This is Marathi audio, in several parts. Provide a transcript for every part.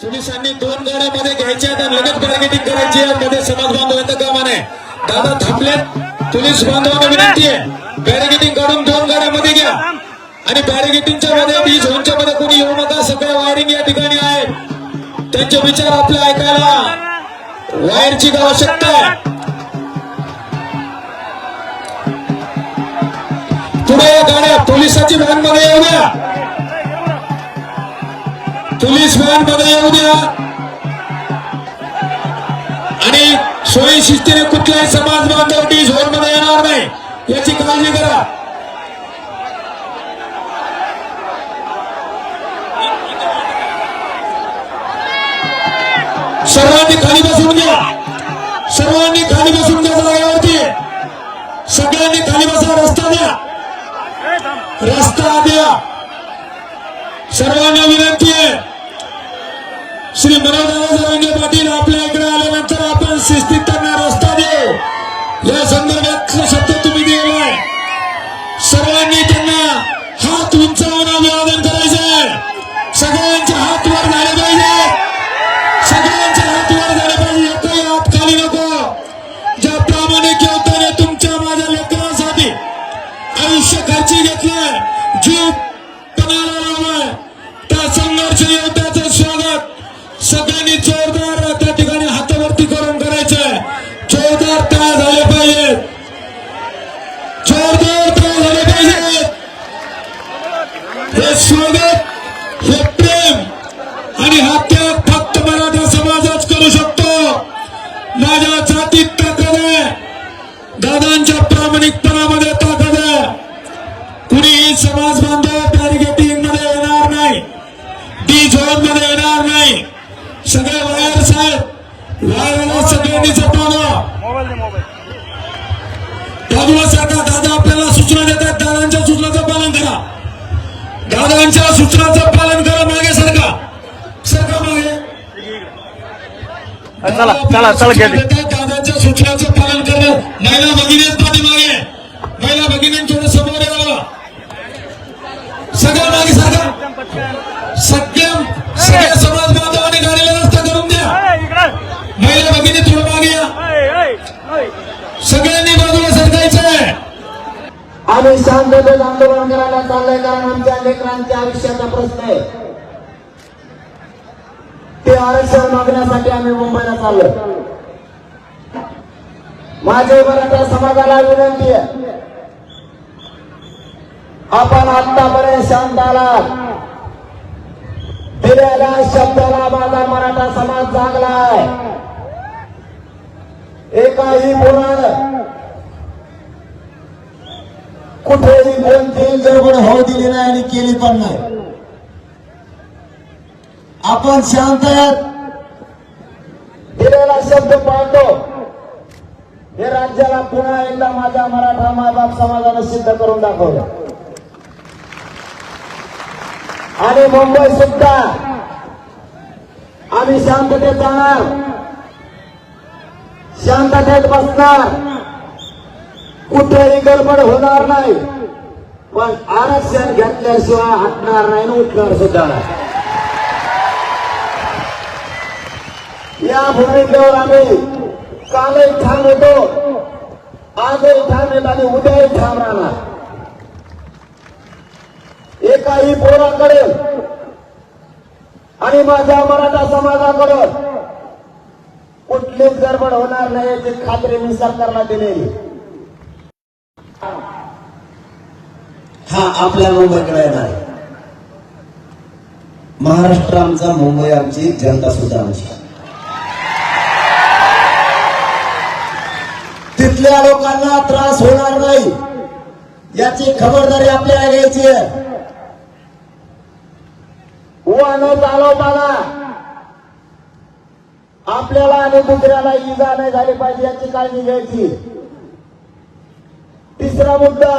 पोलिसांनी दोन गाड्यामध्ये घ्यायच्या त्या आणि लगेच करायची मध्ये समाज बांधवांचं काम नाही दादा थांबलेत. पोलीस बांधवांना विनंती आहे. बॅरिगेटिंग काढून दोन गाड्यामध्ये घ्या. आणि बॅरिगेटिंगच्या मध्ये डी झोनच्या मध्ये कोणी येऊ नका. सगळ्या वायरिंग या ठिकाणी आहेत. त्यांचे विचार आपल्या ऐकायला वायरची आवश्यकता आहे. पुढे या गाड्या पोलिसाची व्हॅन येऊ द्या पोलीस व्हॅनमध्ये येऊ द्या. आणि सोयी शिस्तीने कुठलाही समाज बांधव डी झोनमध्ये येणार नाही. याची काळजी करा. सर्वांनी खाली बसून घ्या. सर्वांनी खाली बसून घ्या जागेवरती सगळ्यांनी खाली बसा रस्ता द्या. रस्ता द्या. सर्वांना विनंती आहे. श्री मनोहर पाटील आपल्या इकडे आल्यानंतर आपण शिस्तीत त्यांना रस्ता देऊ. या संदर्भात सगळ्यांनी जोरदार त्या ठिकाणी हातावरती करून करायचंय. जोरदार तयार झाले पाहिजेत. जोरदार तयार झाले पाहिजेत. हे स्वागत हे प्रेम आणि हा त्याग फक्त मराठा समाजच करू शकतो. माझ्या जातीत ताकद आहे. दादांच्या प्रामाणिकपणामध्ये ताकद आहे. कुणीही समाज बांधव बॅरिगेटिंगमध्ये येणार नाही डी झोनमध्ये येणार नाही सगळे वायर सरकार दादा आपल्याला सूचना देतात दादांच्या सूचनाचं पालन करा. दादांच्या सूचनाचं पालन करा मागे सरका. सरका मागे. चला चला चला घ्या ते. दादांच्या सूचनाचं पालन करणं. महिला भगिनी पाठीमागे महिला भगिनींच्या समोर यावं. सगळं मागे सरका. सगळ्या समाज बांधवांनी गाडीला रस्ता करून द्या ए, इकडं महिला भगिनी थोडं मागे या ए, ए, ए. सगळ्यांनी बाजूला सरकायचं आहे आम्ही शांततेत आंदोलन करायला चाललंय कारण आमच्या लेकरांच्या आयुष्याचा प्रश्न आहे. ते आरक्षण मागण्यासाठी आम्ही मुंबईला चाललो माझे मराठा समाजाला विनंती आहे. आपण आतापर्यंत शांत आलात. दिलेल्या शब्दाला माझा मराठा समाज जागलाय. एकाही पुराण कुठेही कोणतीही गडबड होऊ दिली नाही आणि केली पण नाही. आपण शांत आहात. दिलेला शब्द पाळतो. हे राज्याला पुन्हा एकदा माझ्या मराठा मायबाप समाजानं सिद्ध करून दाखवलं. आणि मुंबई सुद्धा. आम्ही शांततेत जाणार. शांततेत बसणार. कुठेही गडबड होणार नाही. पण आरक्षण घेतल्याशिवाय हटणार नाही उठणार सुद्धा या भूमिकेवर आम्ही कालही ठाम होतो आजही ठाम येत आणि उद्याही ठाम राहणार एकाही पोराकडे आणि माझ्या मराठा समाजाकडे कुठलीच गडबड होणार नाही याची खात्री मी सरकारला दिलेली हा आपल्या मुंबईकडे येणार आहे. महाराष्ट्र आमचा मुंबई आमची जनता सुद्धा आमची. तिथल्या लोकांना त्रास होणार नाही. याची खबरदारी आपल्याला घ्यायची आहे. चालवताना आपल्याला आणि दुसऱ्याला इजा नाही झाली पाहिजे याची काळजी घ्यायची. तिसरा मुद्दा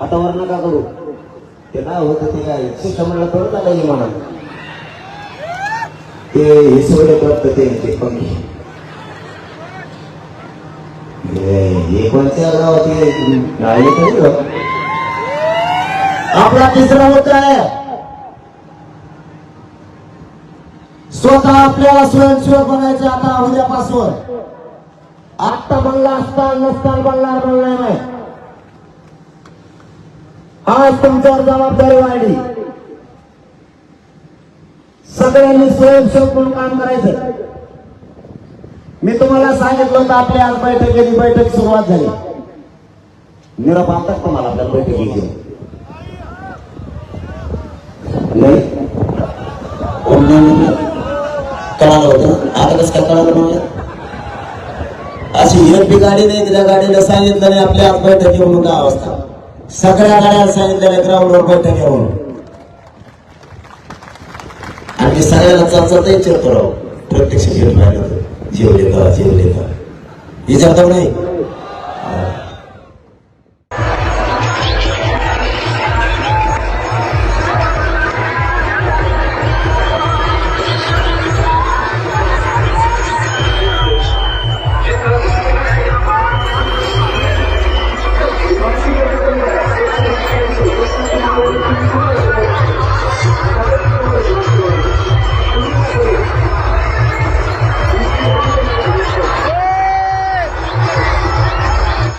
हातावर नका करू. ते काय होतं ते काय शिक्षणाला कळत आलं नाही ते हिसवले प्राप्त करत ते ते हे कोणत्या गावात हे तरी आपला तिसरा होत आहे. स्वतः आपल्याला स्वयंसेवक बनायचं आता उद्यापासून. आत्ता बनला असता नसता बनणार बनणार नाही. आज तुमच्यावर जबाबदारी वाढली. सगळ्यांनी स्वयंसेवक म्हणून काम करायचं. मी तुम्हाला सांगितलं होतं आपल्या आज बैठकीची बैठक सुरुवात झाली. निरोप आणतात तुम्हाला मला आपल्या बैठकीची नाही? कळालं होतं. आता कसं काय कळालं म्हणजे? अशी एक बी गाडी नाही त्या गाडीला सांगितलं नाही आपल्या आज बैठकी म्हणून काय अवस्था. सगळ्या गाड्या सांगितलेल्या ग्राउंडवर बैठक येऊन आणि मी सगळ्याला चर्चा विचारतो राव प्रत्यक्ष घेऊन राहिलं. जेवले का जेवले का विचारतो नाही